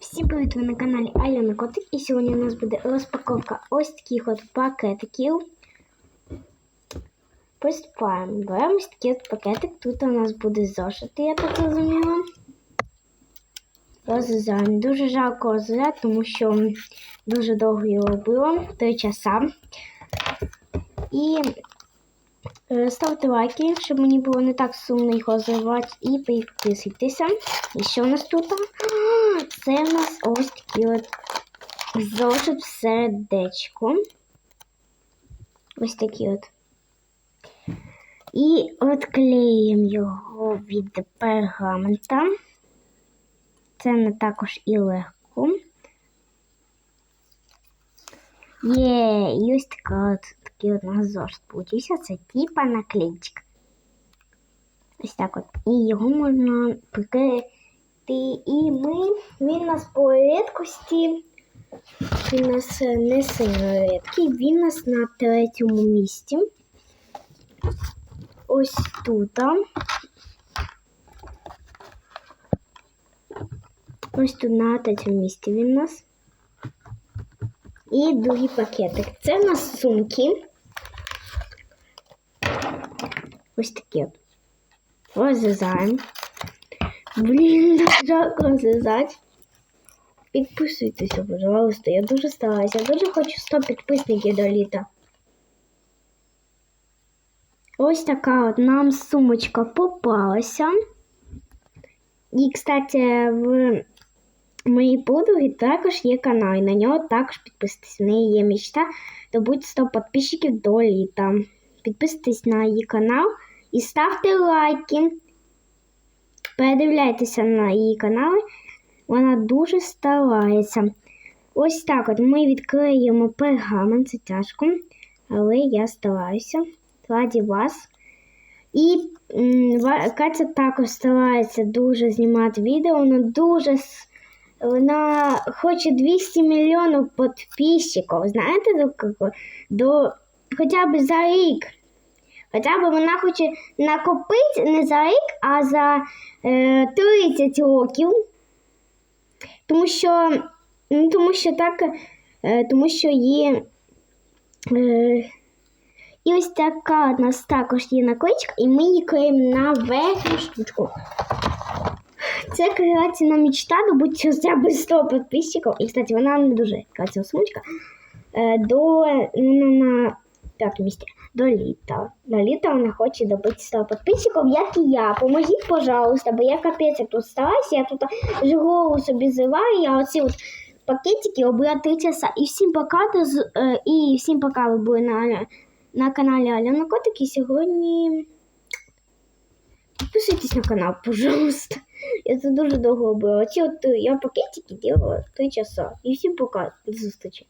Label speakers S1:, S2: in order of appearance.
S1: Всім привіт, ви на каналі Альона Котик. І сьогодні у нас буде розпаковка ось таких от пакетиків. Приступаємо. Беремо ось такий от пакетик. Тут у нас буде зошити, я так розуміла. Розрізаємо. Дуже жалко розрізати, тому що дуже довго його робила, 3 часа. І е, ставте лайки, щоб мені було не так сумно їх розривати. І підписуйтеся. І що у нас тут? Це у нас ось такий от зошит в сердечко. Ось такий от. І отклеїмо його від пергамента. Це не також і легко. Є, і ось така от, такий от зошит получився. Це типа наклеїчка. Ось так от. І його можна приклеїти. І ми, він нас по рідкості, він нас е, не сильно рідкий, він нас на третьому місці. Ось тут. Ось тут на третьому місці він нас. І другий пакетик. Це у нас сумки. Ось такі. Розрізаємо. Блін, жалко розрізати. Підписуйтеся, пожалуйста. Я дуже стараюся. Я дуже хочу 100 підписників до літа. Ось така от нам сумочка попалася. І, кстати, в моїй подруги також є канал, і на нього також підписуйтесь. В неї є мечта добути 100 підписчиків до літа. Підписуйтесь на її канал і ставте лайки. Передивляйтеся на її канали. Вона дуже старається. Ось так от ми відкриємо пергамент, це тяжко, але я стараюся. Раді вас. І Катя також старається дуже знімати відео. Вона дуже вона хоче 200 мільйонів підписчиків. Знаєте, до, до хоча б за рік. Хоча б вона хоче накопити не за рік, а за е, 30 років. Тому що, ну, тому що так, е, тому що є. Е, і ось така у нас також є наклеїчка, і ми її клеїмо на верхню штучку. Це креативна мечта, добути хоча б 100 підписчиків. І, кстати, вона не дуже креативна сумочка. Е, До ну, на місці. До літа. До літа вона хоче добити 100 підписчиків, як і я. Поможіть, пожалуйста, бо я капець як тут стараюся, я тут голову собі зриваю, я оці от пакетики обрала 3 часа. І всім пока, е, і всім пока ви були на, на каналі Альона Котик. І сьогодні підписуйтесь на канал, пожалуйста. Я це дуже довго робила. Оці от е, я пакетики робила 3 часа. І всім пока. До зустрічі.